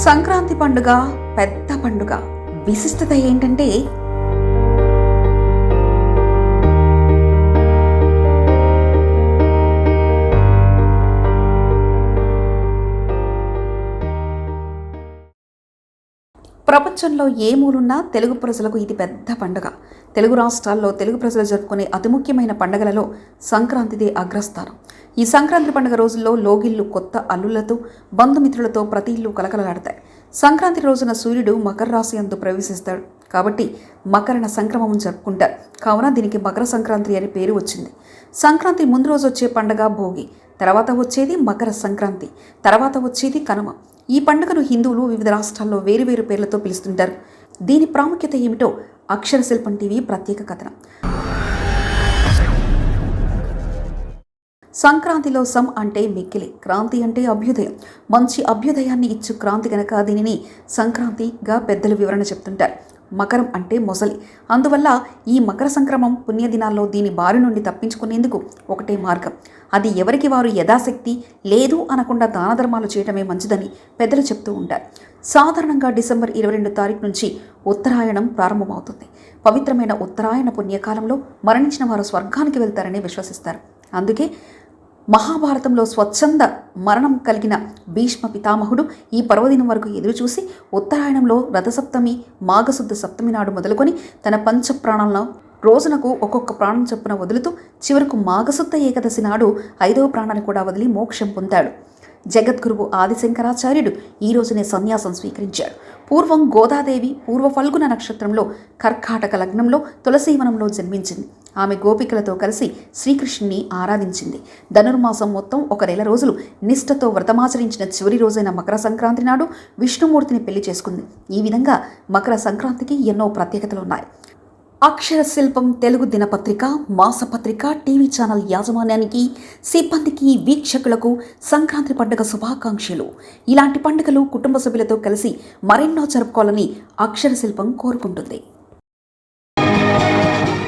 సంక్రాంతి పండుగ పెద్ద పండుగ. విశిష్టత ఏంటంటే ప్రపంచంలో ఏ మూలున్నా తెలుగు ప్రజలకు ఇది పెద్ద పండుగ. తెలుగు రాష్ట్రాల్లో తెలుగు ప్రజలు జరుపుకునే అతి ముఖ్యమైన పండుగలలో సంక్రాంతిదే అగ్రస్థానం. ఈ సంక్రాంతి పండుగ రోజుల్లో లోగిళ్ళు కొత్త అల్లులతో బంధుమిత్రులతో ప్రతి ఇల్లు కలకలలాడతాయి. సంక్రాంతి రోజున సూర్యుడు మకర రాశి అందు ప్రవేశిస్తాడు. కాబట్టి మకరణ సంక్రమం జరుపుకుంటారు. కావున దీనికి మకర సంక్రాంతి అని పేరు వచ్చింది. సంక్రాంతి ముందు రోజు వచ్చే పండగ భోగి. తర్వాత వచ్చేది మకర సంక్రాంతి. తర్వాత వచ్చేది కనుమ. ఈ పండుగను హిందువులు వివిధ రాష్ట్రాల్లో వేరువేరు పేర్లతో పిలుస్తుంటారు. దీని ప్రాముఖ్యత ఏమిటో అక్షర శిల్పం టీవీ ప్రత్యేక కథనం. సంక్రాంతిలో సం అంటే మిక్కిలి క్రాంతి అంటే అభ్యుదయం. మంచి అభ్యుదయాన్ని ఇచ్చు క్రాంతి కనుక దీనిని సంక్రాంతిగా పెద్దలు వివరణ చెప్తుంటారు. మకరం అంటే మొసలి. అందువల్ల ఈ మకర సంక్రమం పుణ్యదినాల్లో దీని బారి నుండి తప్పించుకునేందుకు ఒకటే మార్గం. అది ఎవరికి వారు యథాశక్తి లేదు అనకుండా దాన ధర్మాలు చేయటమే మంచిదని పెద్దలు చెప్తూ ఉంటారు. సాధారణంగా డిసెంబర్ ఇరవై రెండు తారీఖు నుంచి ఉత్తరాయణం ప్రారంభమవుతుంది. పవిత్రమైన ఉత్తరాయణ పుణ్యకాలంలో మరణించిన వారు స్వర్గానికి వెళ్తారని విశ్వసిస్తారు. అందుకే మహాభారతంలో స్వచ్ఛంద మరణం కలిగిన భీష్మ పితామహుడు ఈ పర్వదినం వరకు ఎదురుచూసి ఉత్తరాయణంలో రథసప్తమి మాఘశుద్ధ సప్తమి నాడు మొదలుకొని తన పంచ ప్రాణాలను రోజునకు ఒక్కొక్క ప్రాణం చొప్పున వదులుతూ చివరకు మాఘశుద్ధ ఏకాదశి నాడు ఐదవ ప్రాణాన్ని కూడా వదిలి మోక్షం పొందాడు. జగద్గురువు ఆదిశంకరాచార్యుడు ఈ రోజునే సన్యాసం స్వీకరించాడు. పూర్వం గోదాదేవి పూర్వ ఫల్గుణ నక్షత్రంలో కర్కాటక లగ్నంలో తులసీవనంలో జన్మించింది. ఆమె గోపికలతో కలిసి శ్రీకృష్ణుని ఆరాధించింది. ధనుర్మాసం మొత్తం ఒక నెల రోజులు నిష్ఠతో వ్రతమాచరించిన చివరి రోజైన మకర సంక్రాంతి నాడు విష్ణుమూర్తిని పెళ్ళి చేసుకుంది. ఈ విధంగా మకర సంక్రాంతికి ఎన్నో ప్రత్యేకతలు ఉన్నాయి. అక్షర శిల్పం తెలుగు దినపత్రిక మాసపత్రిక టీవీ ఛానల్ యాజమాన్యానికి సిబ్బందికి వీక్షకులకు సంక్రాంతి పండుగ శుభాకాంక్షలు. ఇలాంటి పండుగలు కుటుంబ సభ్యులతో కలిసి మరెన్నో జరుపుకోవాలని అక్షర శిల్పం కోరుకుంటుంది.